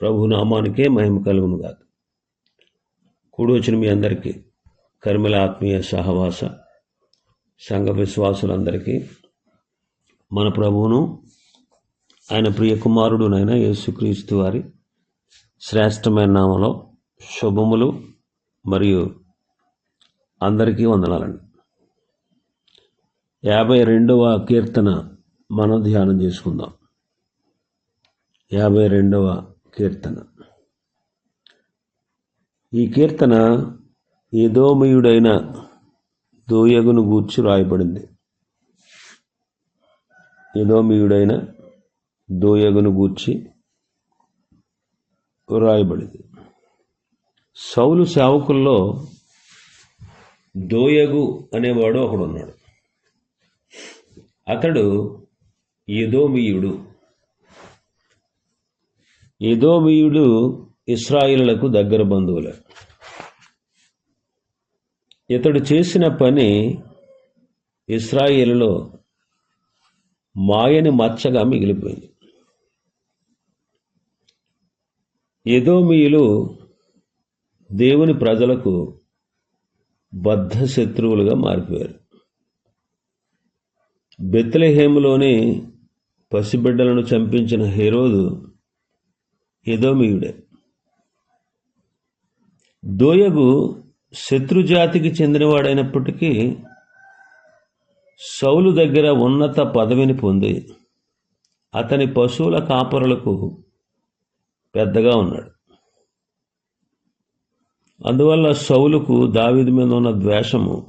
ప్రభు నామానికే మహిమ కలుగును కాదు కూడొచ్చిన మీ అందరికీ కర్మల ఆత్మీయ సహవాస సంఘ విశ్వాసులందరికీ మన ప్రభువును ఆయన ప్రియ కుమారుడునైన యేసుక్రీస్తు వారి శ్రేష్టమైన నామలో శుభములు మరియు అందరికీ వందనాలండి. యాభై రెండవ కీర్తన మనం ధ్యానం చేసుకుందాం. యాభై రెండవ కీర్తన. ఈ కీర్తన ఏదోమయుడైన దోయగును గూర్చి రాయబడింది. ఏదోమయుడైన దోయగును గూర్చి రాయబడింది. సౌలు సేవకుల్లో దోయగు అనేవాడు ఒకడున్నాడు. అతడు ఎదోమీయుడు ఎదోమీయుడు ఇస్రాయిలకు దగ్గర బంధువులే. ఇతడు చేసిన పని ఇస్రాయిల్లో మాయని మచ్చగా మిగిలిపోయింది. ఎదోమీయులు దేవుని ప్రజలకు బద్ధ శత్రువులుగా మారిపోయారు. బెత్లెహేములోని పసిబిడ్డలను చంపించిన హీరోదు ఎదోమియుడే దోయగు శత్రుజాతికి చెందినవాడైనప్పటికీ సౌలు దగ్గర ఉన్నత పదవిని పొంది అతని పశువుల కాపరులకు పెద్దగా ఉన్నాడు. అందువల్ల సౌలుకు దావిది మీద ఉన్న ద్వేషము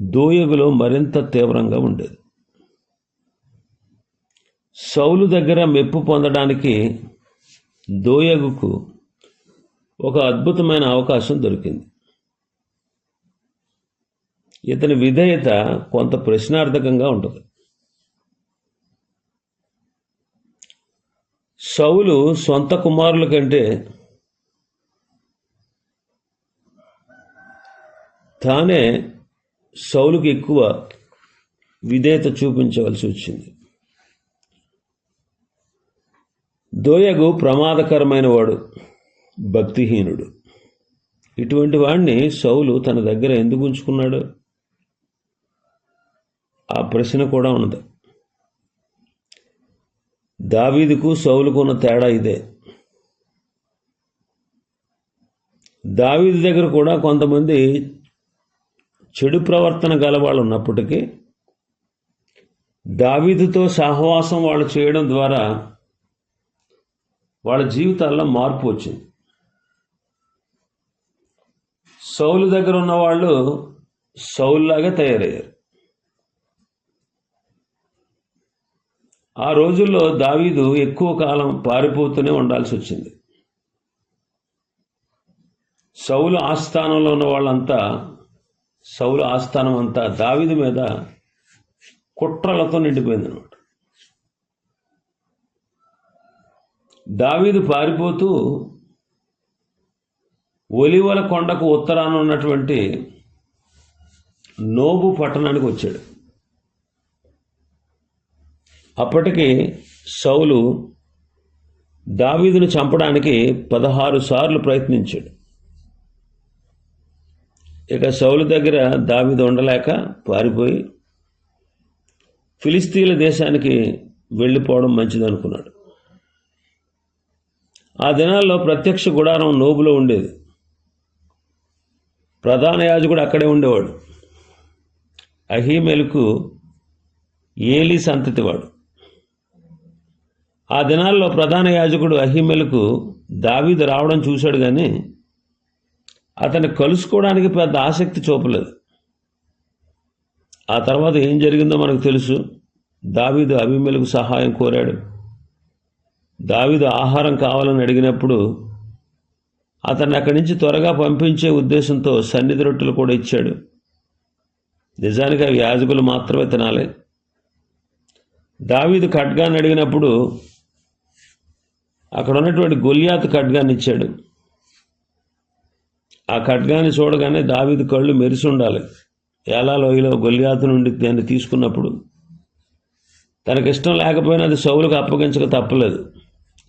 దోయగులో మరింత తీవ్రంగా ఉండేది. సౌలు దగ్గర మెప్పు పొందడానికి దోయగుకు ఒక అద్భుతమైన అవకాశం దొరికింది. ఇతని విధేయత కొంత ప్రశ్నార్థకంగా ఉంటుంది. సౌలు సొంత కుమారుల కంటే తానే సౌలుకి ఎక్కువ విధేయత చూపించవలసి వచ్చింది. దోయగు ప్రమాదకరమైన వాడు భక్తిహీనుడు. ఇటువంటి వాడిని సౌలు తన దగ్గర ఎందుకు ఉంచుకున్నాడు? ఆ ప్రశ్న కూడా ఉన్నది. దావీదుకు సౌలుకు ఉన్న తేడా ఇదే. దావీదు దగ్గర కూడా కొంతమంది చెడు ప్రవర్తన గల వాళ్ళు ఉన్నప్పటికీ దావీదుతో సహవాసం వాళ్ళు చేయడం ద్వారా వాళ్ళ జీవితాల్లో మార్పు వచ్చింది. సౌలు దగ్గర ఉన్న వాళ్ళు సౌల్లాగా తయారయ్యారు. ఆ రోజుల్లో దావీదు ఎక్కువ కాలం పారిపోతూనే ఉండాల్సి వచ్చింది. సౌలు ఆస్థానంలో ఉన్న వాళ్ళంతా సౌలు ఆస్థానం అంతా దావీదు మీద కుట్రలతో నిండిపోయింది అనమాట దావీదు పారిపోతూ ఒలివల కొండకు ఉత్తరాన ఉన్నటువంటి నోబు పట్టణానికి వచ్చాడు. అప్పటికి సౌలు దావీదును చంపడానికి పదహారు సార్లు ప్రయత్నించాడు. ఇక సౌలు దగ్గర దావీదు ఉండలేక పారిపోయి ఫిలిస్తీన్ల దేశానికి వెళ్ళిపోవడం మంచిదనుకున్నాడు. ఆ దినాల్లో ప్రత్యక్ష గుడారం నోబులో ఉండేది. ప్రధాన యాజకుడు అక్కడే ఉండేవాడు. అహీమెలకు ఏలి సంతతివాడు. ఆ దినాల్లో ప్రధాన యాజకుడు అహీమెలకు దావీదు రావడం చూశాడు కానీ అతన్ని కలుసుకోవడానికి పెద్ద ఆసక్తి చూపలేదు. ఆ తర్వాత ఏం జరిగిందో మనకు తెలుసు. దావీదు అభిమేలకు సహాయం కోరాడు. దావీదు ఆహారం కావాలని అడిగినప్పుడు అతన్ని అక్కడి నుంచి త్వరగా పంపించే ఉద్దేశంతో సన్నిధి రొట్టెలు కూడా ఇచ్చాడు. నిజానికి అవి యాజకులు మాత్రమే తినాలి. దావీదు ఖడ్గాన్ని అడిగినప్పుడు అక్కడ ఉన్నటువంటి గొలియాతు ఖడ్గాన్ని ఇచ్చాడు. ఆ ఖడ్గాన్ని చూడగానే దావీదు కళ్ళు మెరిసి ఉండాలి. ఎలా లోయలో గొలియాతు నుండి దాన్ని తీసుకున్నప్పుడు. తనకిష్టం లేకపోయినా అది సౌలకు అప్పగించక తప్పలేదు.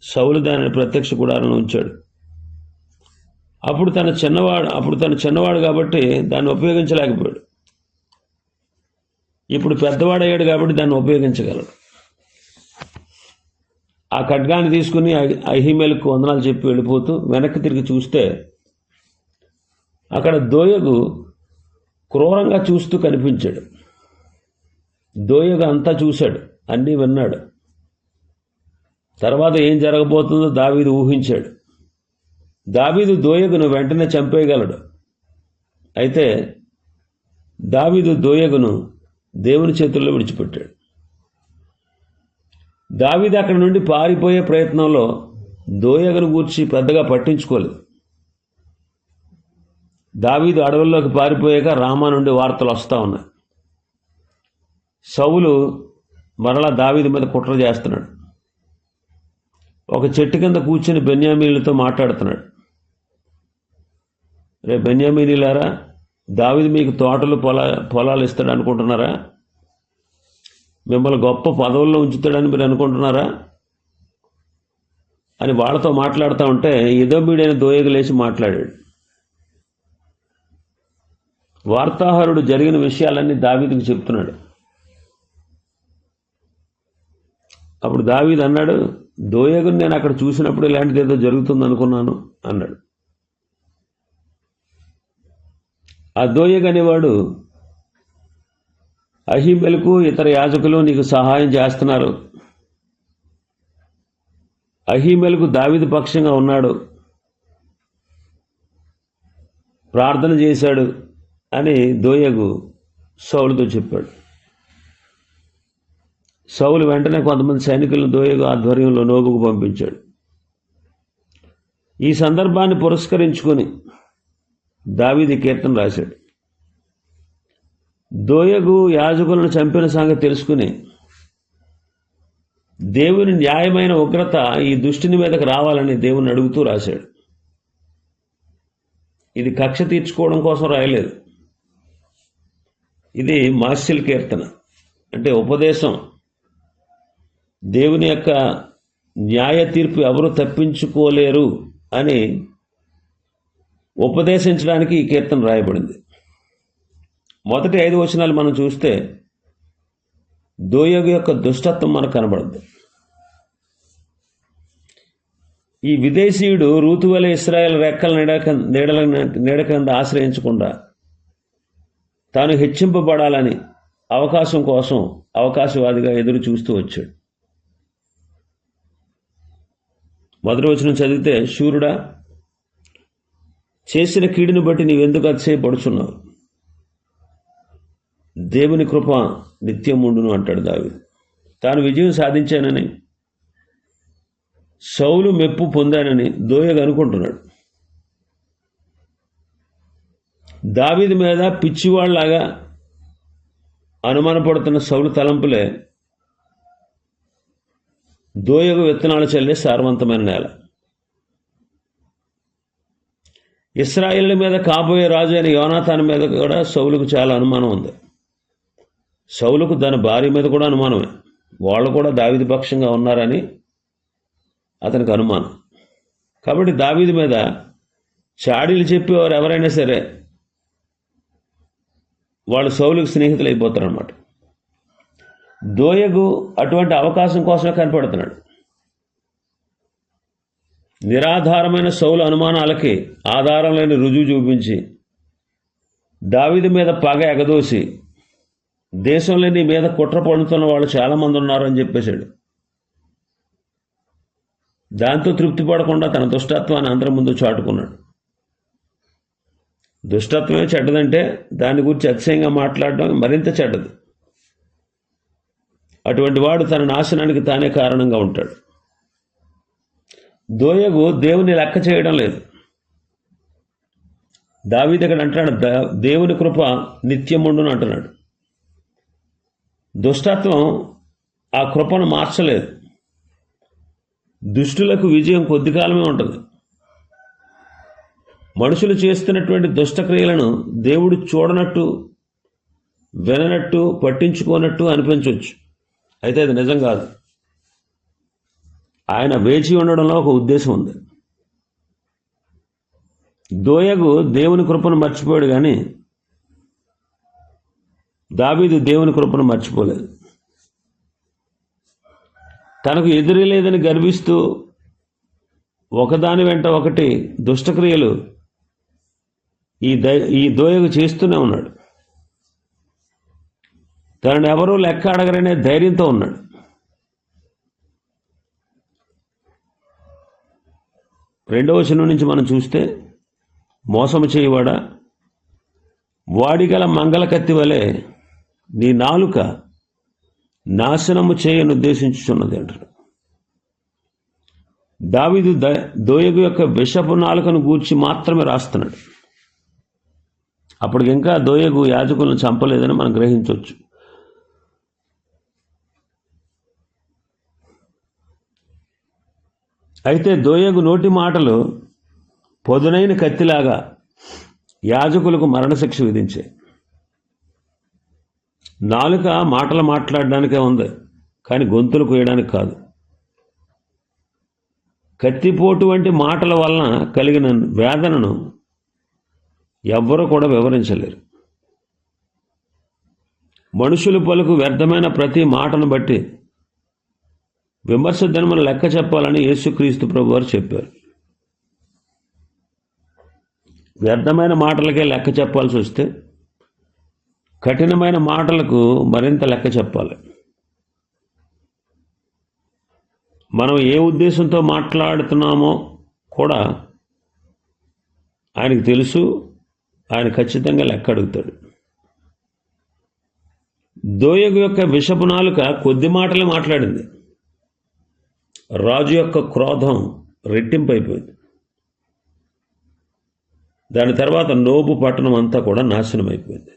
సౌలు దానిని ప్రత్యక్ష గుడారంలో ఉంచాడు. అప్పుడు తన చిన్నవాడు అప్పుడు తన చిన్నవాడు కాబట్టి దాన్ని ఉపయోగించలేకపోయాడు. ఇప్పుడు పెద్దవాడయ్యాడు కాబట్టి దాన్ని ఉపయోగించగలడు. ఆ ఖడ్గాన్ని తీసుకుని అహిమేలకు వందనాలు చెప్పి వెళ్ళిపోతూ వెనక్కి తిరిగి చూస్తే అక్కడ దోయగు క్రూరంగా చూస్తూ కనిపించాడు. దోయగు అంతా చూశాడు. అన్నీ విన్నాడు. తర్వాత ఏం జరగబోతుందో దావీదు ఊహించాడు. దావీదు దోయగును వెంటనే చంపేయగలడు. అయితే దావీదు దోయగును దేవుని చేతుల్లో విడిచిపెట్టాడు. దావీదు అక్కడి నుండి పారిపోయే ప్రయత్నంలో దోయగును గూర్చి పెద్దగా పట్టించుకోలేదు. దావీదు అడవుల్లోకి పారిపోయాక రామా నుండి వార్తలు వస్తూ ఉన్నాయి. సౌలు మరలా దావీదు మీద కుట్ర చేస్తున్నాడు. ఒక చెట్టు కింద కూర్చుని బెన్యామీలతో మాట్లాడుతున్నాడు. రే బెన్యామీనీలారా దావిది మీకు తోటలు పొలా పొలాలు ఇస్తాడు అనుకుంటున్నారా? మిమ్మల్ని గొప్ప పదవుల్లో ఉంచుతాడని మీరు అనుకుంటున్నారా? అని వాళ్ళతో మాట్లాడుతూ ఉంటే ఇదోబీడైన లేచి మాట్లాడాడు. వార్తాహరుడు జరిగిన విషయాలన్నీ దావీదికి చెప్తున్నాడు. అప్పుడు దావీద్ అన్నాడు దోయగుని నేను అక్కడ చూసినప్పుడు ఇలాంటిది ఏదో జరుగుతుంది అనుకున్నాను అన్నాడు. ఆ దోయగ్ అనేవాడు అహిమెలకు ఇతర యాజకులు నీకు సహాయం చేస్తున్నారు. అహిమెలకు దావిది పక్షంగా ఉన్నాడు. ప్రార్థన చేశాడు అని దోయగు సౌలుతో చెప్పాడు. సౌలు వెంటనే కొంతమంది సైనికులను దోయగు ఆధ్వర్యంలో నోబుకు పంపించాడు. ఈ సందర్భాన్ని పురస్కరించుకొని దావీది కీర్తన రాశాడు. దోయగు యాజకులను చంపిన సంగతి తెలుసుకుని దేవుని న్యాయమైన ఉగ్రత ఈ దుష్టిని మీదకు రావాలని దేవుని అడుగుతూ రాశాడు. ఇది కక్ష తీర్చుకోవడం కోసం రాయలేదు. ఇది మాస్యల్ కీర్తన. అంటే ఉపదేశం. దేవుని యొక్క న్యాయ తీర్పు ఎవరు తప్పించుకోలేరు అని ఉపదేశించడానికి ఈ కీర్తన రాయబడింది. మొదటి ఐదు వచనాలు మనం చూస్తే దోయోగి యొక్క దుష్టత్వం మనకు కనబడుద్ది. ఈ విదేశీయుడు రూతువల ఇస్రాయల్ రెక్కల నీడక నీడల నీడ కింద ఆశ్రయించకుండా తాను హెచ్చింపబడాలని అవకాశం కోసం అవకాశవాదిగా ఎదురు చూస్తూ వచ్చాడు. మొదటి వచనం చదివితే శూరుడా చేసిన కీడుని బట్టి నీవెందుకు అతిశయపడుచున్నావు? దేవుని కృప నిత్యం ఉండును అంటాడు దావి తాను విజయం సాధించానని సౌలు మెప్పు పొందానని దోయగా అనుకుంటున్నాడు. దావీది మీద పిచ్చివాళ్ళాగా అనుమానపడుతున్న సౌలు తలంపులే దోయగు విత్తనాలు చల్లే సారవంతమైన నేల. ఇస్రాయిల్ మీద కాబోయే రాజు అయిన యోనాథాన్ మీద కూడా సౌలుకు చాలా అనుమానం ఉంది. సౌలుకు దాని భార్య మీద కూడా అనుమానమే. వాళ్ళు కూడా దావిది పక్షంగా ఉన్నారని అతనికి అనుమానం. కాబట్టి దావీది మీద చాడీలు చెప్పేవారు ఎవరైనా సరే వాళ్ళు సౌలుకు స్నేహితులు అయిపోతారనమాట దోయగు అటువంటి అవకాశం కోసమే కనపడుతున్నాడు. నిరాధారమైన సౌలు అనుమానాలకి ఆధారం లేని రుజువు చూపించి దావిది మీద పగ ఎగదోసి దేశంలో నీ మీద కుట్ర పడుతున్న వాళ్ళు చాలామంది ఉన్నారు అని చెప్పేశాడు. దాంతో తృప్తి పడకుండా తన దుష్టత్వాన్ని అందరి ముందు చాటుకున్నాడు. దుష్టత్వమే చెడ్డదంటే దాని గురించి అతిశయంగా మాట్లాడడం మరింత చెడ్డది. అటువంటి వాడు తన నాశనానికి తానే కారణంగా ఉంటాడు. దోయగు దేవుని లెక్క చేయడం లేదు. దావీ దగ్గర అంటున్నాడు దేవుని కృప నిత్యముండును అంటున్నాడు. దుష్టత్వం ఆ కృపను మార్చలేదు. దుష్టులకు విజయం కొద్ది కాలమే ఉంటుంది. మనుషులు చేస్తున్నటువంటి దుష్టక్రియలను దేవుడు చూడనట్టు విననట్టు పట్టించుకోనట్టు అనిపించవచ్చు అయితే అది నిజం కాదు. ఆయన వేచి ఉండడంలో ఒక ఉద్దేశం ఉంది. దోయగు దేవుని కృపను మర్చిపోయాడు కానీ దావీదు దేవుని కృపను మర్చిపోలేదు. తనకు ఎదురు లేదని గర్విస్తూ ఒకదాని వెంట ఒకటి దుష్టక్రియలు ఈ ద ఈ దోయగు చేస్తూనే ఉన్నాడు. తనను ఎవరూ లెక్క అడగరనే ధైర్యంతో ఉన్నాడు. రెండవ వచనం నుంచి మనం చూస్తే మోసము చేయవాడా? వాడిగల మంగళకత్తి వలె నీ నాలుక నాశనము చేయను ఉద్దేశించుచున్నది అంటాడు. దావిదు ద దోయగు యొక్క విషపు నాలుకను గూర్చి మాత్రమే రాస్తున్నాడు. అప్పటికింకా దోయగు యాజకులను చంపలేదని మనం గ్రహించవచ్చు అయితే దోయగు నోటి మాటలు పొదునైన కత్తిలాగా యాజకులకు మరణశిక్ష విధించే. నాలుక మాటలు మాట్లాడడానికే ఉంది కానీ గొంతులు కోయడానికి కాదు. కత్తిపోటు వంటి మాటల వలన కలిగిన వేదనను ఎవ్వరూ కూడా వివరించలేరు. మనుషులు పలుకు వ్యర్థమైన ప్రతి మాటను బట్టి విమర్శ ధర్మం లెక్క చెప్పాలని యేసుక్రీస్తు ప్రభు వారు చెప్పారు. వ్యర్థమైన మాటలకే లెక్క చెప్పాల్సి వస్తే కఠినమైన మాటలకు మరింత లెక్క చెప్పాలి. మనం ఏ ఉద్దేశంతో మాట్లాడుతున్నామో కూడా ఆయనకు తెలుసు ఆయన ఖచ్చితంగా లెక్క అడుగుతాడు. దోయగు యొక్క విషపు నాలుక కొద్ది మాటలే మాట్లాడింది. రాజు యొక్క క్రోధం రెట్టింపైపోయింది. దాని తర్వాత నోబు పట్టణం అంతా కూడా నాశనం అయిపోయింది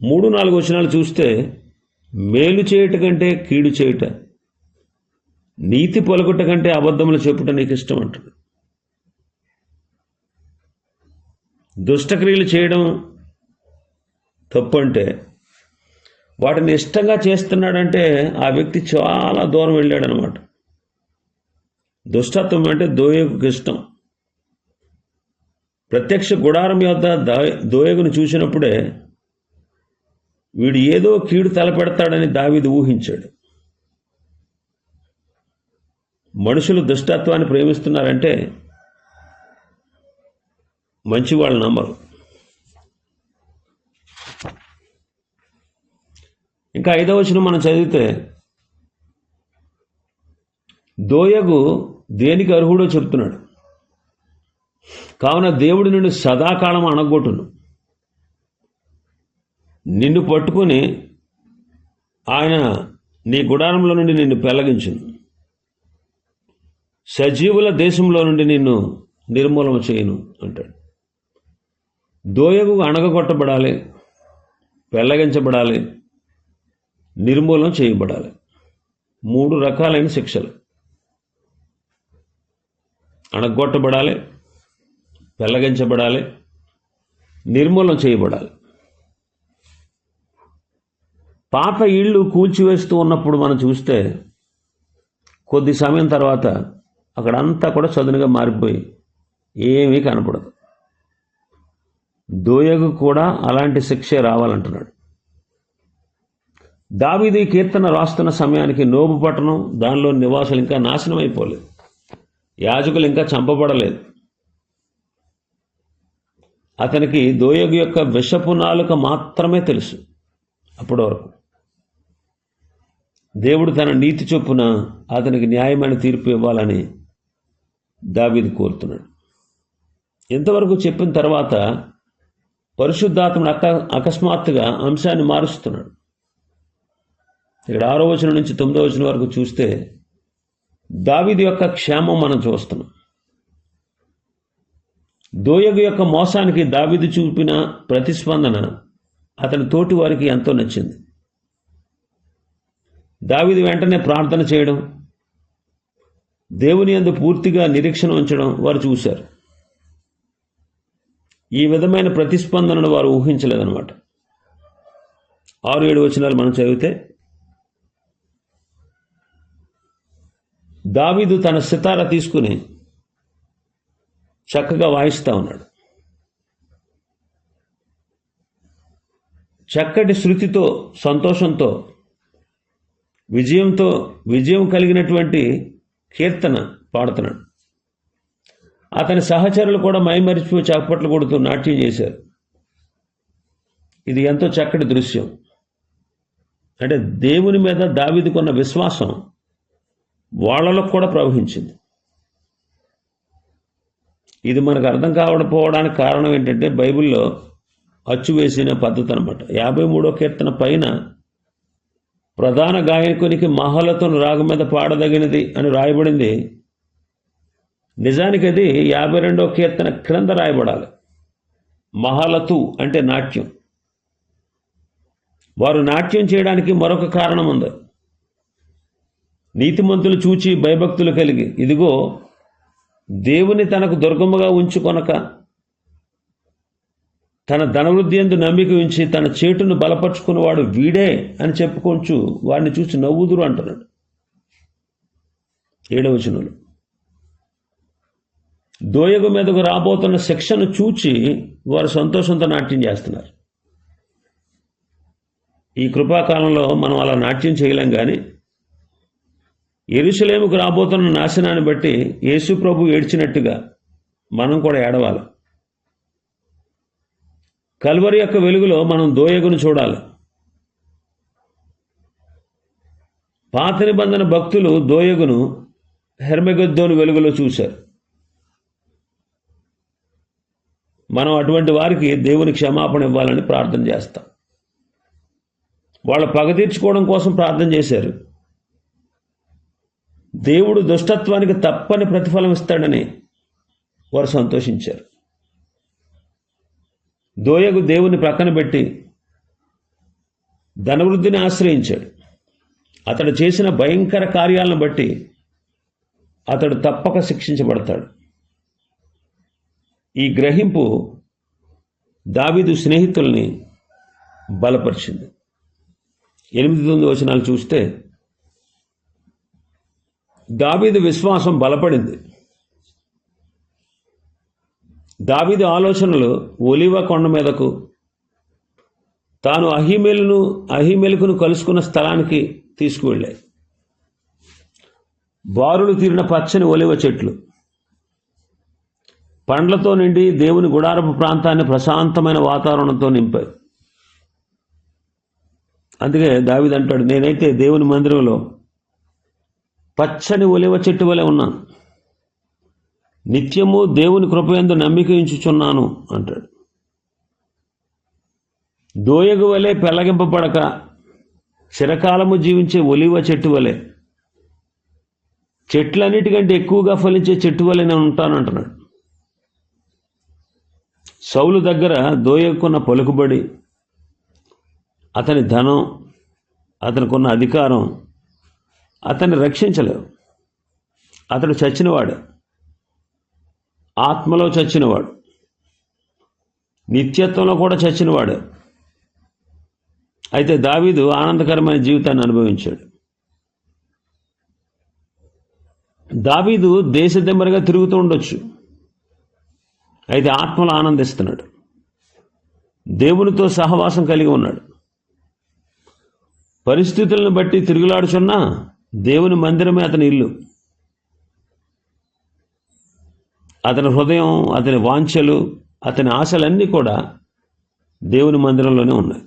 మూడు నాలుగు వచనాలు చూస్తే మేలు చేయుట కంటే కీడు చేయుట నీతి పొలగొట్ట కంటే అబద్ధములు చెప్పుట నీకు ఇష్టం అంటాడు దుష్టక్రియలు చేయడం తప్పు అంటే వాటిని ఇష్టంగా చేస్తున్నాడంటే ఆ వ్యక్తి చాలా దూరం వెళ్ళాడనమాట. దుష్టత్వం అంటే దోయకు ఇష్టం. ప్రత్యక్ష గుడారం యొద్ద దోయగును చూసినప్పుడే వీడు ఏదో కీడు తలపెడతాడని దావిది ఊహించాడు. మనుషులు దుష్టత్వాన్ని ప్రేమిస్తున్నారంటే మంచి వాళ్ళు నమ్మరు. ఇంకా ఐదవ వచనం మనం చదివితే దోయగు దేనికి అర్హుడో చెప్తున్నాడు. కావున దేవుడు నిన్ను సదాకాలం అణగొట్టును. నిన్ను పట్టుకుని ఆయన నీ గుడారంలో నుండి నిన్ను పెళ్ళగించును. సజీవుల దేశంలో నుండి నిన్ను నిర్మూలన చేయను అంటాడు. దోయగు అణగగొట్టబడాలి పెళ్ళగించబడాలి నిర్మూలన చేయబడాలి. మూడు రకాలైన శిక్షలు. అణగొట్టబడాలి పెళ్ళగించబడాలి నిర్మూలన చేయబడాలి. పాత ఇళ్ళు కూల్చివేస్తూ ఉన్నప్పుడు మనం చూస్తే కొద్ది సమయం తర్వాత అక్కడంతా కూడా చదునుగా మారిపోయి ఏమీ కనపడదు. దోయకు కూడా అలాంటి శిక్షే రావాలంటున్నాడు. దావీది కీర్తన రాస్తున్న సమయానికి నోబు పట్టణం దానిలో నివాసులు ఇంకా నాశనం అయిపోలేదు యాజకులు ఇంకా చంపబడలేదు. అతనికి దోయగు యొక్క విషపు నాలుక మాత్రమే తెలుసు అప్పటి వరకు దేవుడు తన నీతి చొప్పున అతనికి న్యాయమైన తీర్పు ఇవ్వాలని దావీది కోరుతున్నాడు. ఇంతవరకు చెప్పిన తర్వాత పరిశుద్ధాత్మను అక అకస్మాత్తుగా అంశాన్ని మారుస్తున్నాడు. ఇక్కడ ఆరో వచనం నుంచి తొమ్మిదో వచనం వరకు చూస్తే దావిది యొక్క క్షేమం మనం చూస్తున్నాం. దోయగు యొక్క మోసానికి దావిది చూపిన ప్రతిస్పందన అతని తోటి వారికి ఎంతో నచ్చింది. దావిది వెంటనే ప్రార్థన చేయడం దేవుని అందు పూర్తిగా నిరీక్షణ ఉంచడం వారు చూశారు. ఈ విధమైన ప్రతిస్పందనను వారు ఊహించలేదన్నమాట. ఆరు ఏడు వచనాలు మనం చదివితే దావీదు తన సితార తీసుకుని చక్కగా వాయిస్తూ ఉన్నాడు. చక్కటి శృతితో సంతోషంతో విజయంతో విజయం కలిగినటువంటి కీర్తన పాడుతున్నాడు. అతని సహచరులు కూడా మైమరిచిపోయి చప్పట్లు కొడుతూ నాట్యం చేశారు. ఇది ఎంతో చక్కటి దృశ్యం. అంటే దేవుని మీద దావిదుకున్న విశ్వాసం వాళ్ళలో కూడా ప్రవహించింది. ఇది మనకు అర్థం కావకపోవడానికి కారణం ఏంటంటే బైబిల్లో అచ్చు వేసిన పద్ధతి అనమాట యాభై మూడో కీర్తన పైన ప్రధాన గాయకునికి మహలతను రాగం మీద పాడదగినది అని రాయబడింది. నిజానికి అది యాభై రెండో కీర్తన క్రింద రాయబడాలి. మహలతు అంటే నాట్యం. వారు నాట్యం చేయడానికి మరొక కారణం ఉంది. నీతిమంతులు చూచి భయభక్తులు కలిగి ఇదిగో దేవుని తనకు దుర్గముగా ఉంచుకొనక తన ధనవృద్ధి ఎందు నమ్మిక ఉంచి తన చేటును బలపరుచుకున్నవాడు వీడే అని చెప్పుకొంచు వాడిని చూసి నవ్వుదురు అంటున్నాడు. ఏడవచనులు దోయగు మీదకు రాబోతున్న శిక్షను చూచి వారు సంతోషంతో నాట్యం చేస్తున్నారు. ఈ కృపాకాలంలో మనం అలా నాట్యం చేయలేం కానీ ఎరుసలేముకు రాబోతున్న నాశనాన్ని బట్టి యేసు ప్రభు ఏడ్చినట్టుగా మనం కూడా ఏడవాలి. కల్వరి యొక్క వెలుగులో మనం దోయగును చూడాలి. పాత నిబంధన భక్తులు దోయగును హెర్మెగద్దోని వెలుగులో చూశారు. మనం అటువంటి వారికి దేవుని క్షమాపణ ఇవ్వాలని ప్రార్థన చేస్తాం. వాళ్ళ పగ తీర్చుకోవడం కోసం ప్రార్థన చేశారు. దేవుడు దుష్టత్వానికి తప్పని ప్రతిఫలం ఇస్తాడని వారు సంతోషించారు. దోయగు దేవుని ప్రక్కన పెట్టి ధనవృద్ధిని ఆశ్రయించాడు. అతడు చేసిన భయంకర కార్యాలను బట్టి అతడు తప్పక శిక్షించబడతాడు. ఈ గ్రహింపు దావీదు స్నేహితుల్ని బలపరిచింది. ఎనిమిది తొమ్మిది వచనాలు చూస్తే దావీదు విశ్వాసం బలపడింది. దావీదు ఆలోచనలు ఒలివ కొండ మీదకు తాను అహిమేలును అహిమేలుకును కలుసుకున్న స్థలానికి తీసుకువెళ్ళాయి. బారులు తీరిన పచ్చని ఒలివ చెట్లు పండ్లతో నిండి దేవుని గుడారపు ప్రాంతాన్ని ప్రశాంతమైన వాతావరణంతో నింపాయి. అందుకే దావిదంటాడు నేనైతే దేవుని మందిరంలో పచ్చని ఒలివ చెట్టు వలె ఉన్నాను నిత్యము దేవుని కృపయందు నమ్మిక ఉంచుచున్నాను అంటాడు. దోయగు వలె పెళ్ళగింపబడక చిరకాలము జీవించే ఒలివ చెట్టు వలె చెట్లన్నిటికంటే ఎక్కువగా ఫలించే చెట్టు వలె నేను ఉంటాను అంటున్నాడు. సౌలు దగ్గర దోయకున్న పలుకుబడి అతని ధనం అతనికున్న అధికారం అతన్ని రక్షించలేవు. అతడు చచ్చినవాడు. ఆత్మలో చచ్చినవాడు. నిత్యత్వంలో కూడా చచ్చినవాడు. అయితే దావీదు ఆనందకరమైన జీవితాన్ని అనుభవించాడు. దావీదు దేశదిమ్మరిగా తిరుగుతూ ఉండొచ్చు. అయితే ఆత్మలో ఆనందిస్తున్నాడు. దేవునితో సహవాసం కలిగి ఉన్నాడు. పరిస్థితులను బట్టి తిరుగులాడుచున్నా దేవుని మందిరమే అతని ఇల్లు. అతని హృదయం అతని వాంఛలు అతని ఆశలన్నీ కూడా దేవుని మందిరంలోనే ఉన్నాయి.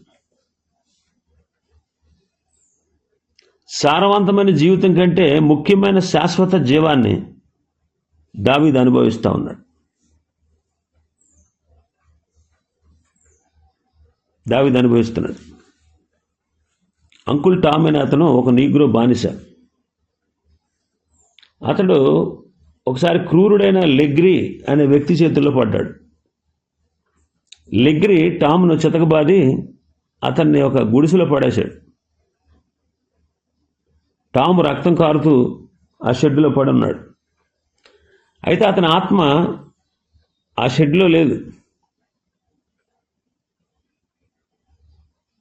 సారవంతమైన జీవితం కంటే ముఖ్యమైన శాశ్వత జీవాన్ని దావీద్ అనుభవిస్తూ ఉన్నాడు. దావీద్ అనుభవిస్తున్నాడు. అంకుల్ టామ్ అనే అతను ఒక నీగ్రో బానిస. అతడు ఒకసారి క్రూరుడైన లెగ్రి అనే వ్యక్తి చేతుల్లో పడ్డాడు. లెగ్రి టామ్ను చితకబాది అతన్ని ఒక గుడిసెలో పడేశాడు. టామ్ రక్తం కారుతూ ఆ షెడ్డులో పడున్నాడు. అయితే అతని ఆత్మ ఆ షెడ్లో లేదు.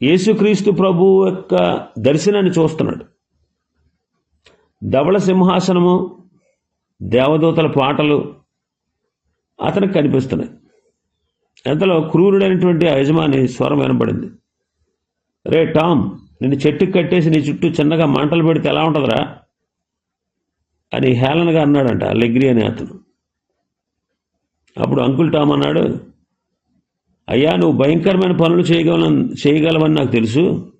యేసుక్రీస్తు ప్రభు యొక్క దర్శనాన్ని చూస్తున్నాడు. ధవళ సింహాసనము దేవదూతల పాటలు అతనికి కనిపిస్తున్నాయి. ఎంతలో క్రూరుడైనటువంటి యజమాని స్వరం వినబడింది. రే టామ్ నిన్ను చెట్టుకు కట్టేసి నీ చుట్టూ చిన్నగా మంటలు పెడితే ఎలా ఉంటుందిరా? అని హేళనగా అన్నాడంట లెగ్రీ అనే అతను. అప్పుడు అంకుల్ టామ్ అన్నాడు అయ్యా నువ్వు భయంకరమైన పనులు చేయగల చేయగలవని నాకు తెలుసు.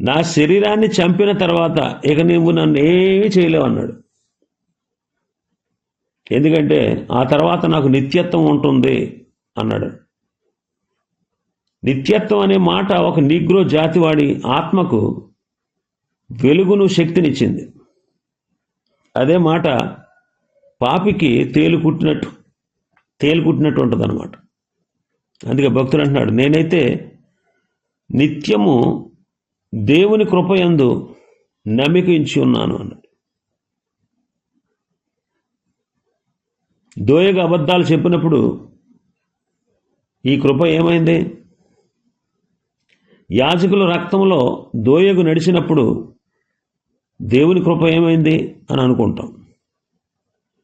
నా శరీరాన్ని చంపిన తర్వాత ఇక నువ్వు నన్ను ఏమీ చేయలేవు అన్నాడు ఎందుకంటే ఆ తర్వాత నాకు నిత్యత్వం ఉంటుంది అన్నాడు. నిత్యత్వం అనే మాట ఒక నిగ్రో జాతివాడి ఆత్మకు వెలుగును శక్తినిచ్చింది. అదే మాట పాపికి తేలు కుట్టినట్టు తేలు కుట్టినట్టు ఉంటుంది అనమాట అందుకే భక్తుడు అంటున్నాడు నేనైతే నిత్యము దేవుని కృపయందు నమ్మికించి ఉన్నాను అన్నాడు. దోయగా అబద్ధాలు చెప్పినప్పుడు ఈ కృప ఏమైంది? యాజకుల రక్తంలో దోయగు నడిచినప్పుడు దేవుని కృప ఏమైంది అని అనుకుంటాం.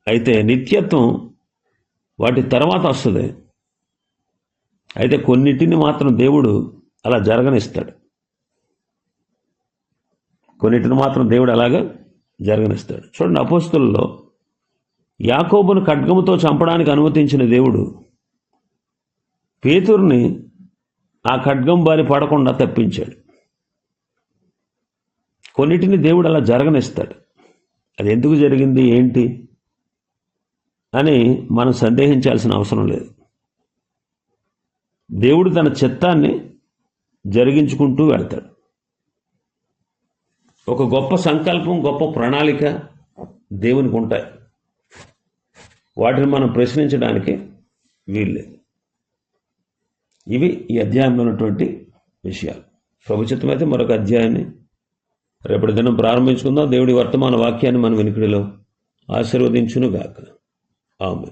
అయితే నిత్యత్వం వాటి తర్వాత వస్తుంది. అయితే కొన్నిటిని మాత్రం దేవుడు అలా జరగనిస్తాడు. కొన్నిటిని మాత్రం దేవుడు అలాగా జరగనిస్తాడు. చూడండి అపోస్తుల్లో యాకోబును ఖడ్గముతో చంపడానికి అనుమతించిన దేవుడు పేతుర్ని ఆ ఖడ్గం బారి పడకుండా తప్పించాడు. కొన్నిటిని దేవుడు అలా జరగనిస్తాడు. అది ఎందుకు జరిగింది ఏంటి అని మనం సందేహించాల్సిన అవసరం లేదు. దేవుడు తన చిత్తాన్ని జరిగించుకుంటూ వెళ్తాడు. ఒక గొప్ప సంకల్పం గొప్ప ప్రణాళిక దేవునికి ఉంటాయి. వాటిని మనం ప్రశ్నించడానికి వీల్లేదు ఇవి ఈ అధ్యాయంలో ఉన్నటువంటి విషయాలు. ప్రభుత్వం అయితే మరొక అధ్యాయాన్ని రేపటి దినం ప్రారంభించుకుందాం. దేవుడి వర్తమాన వాక్యాన్ని మన వెనుకడిలో ఆశీర్వదించునుగాక. ఆమె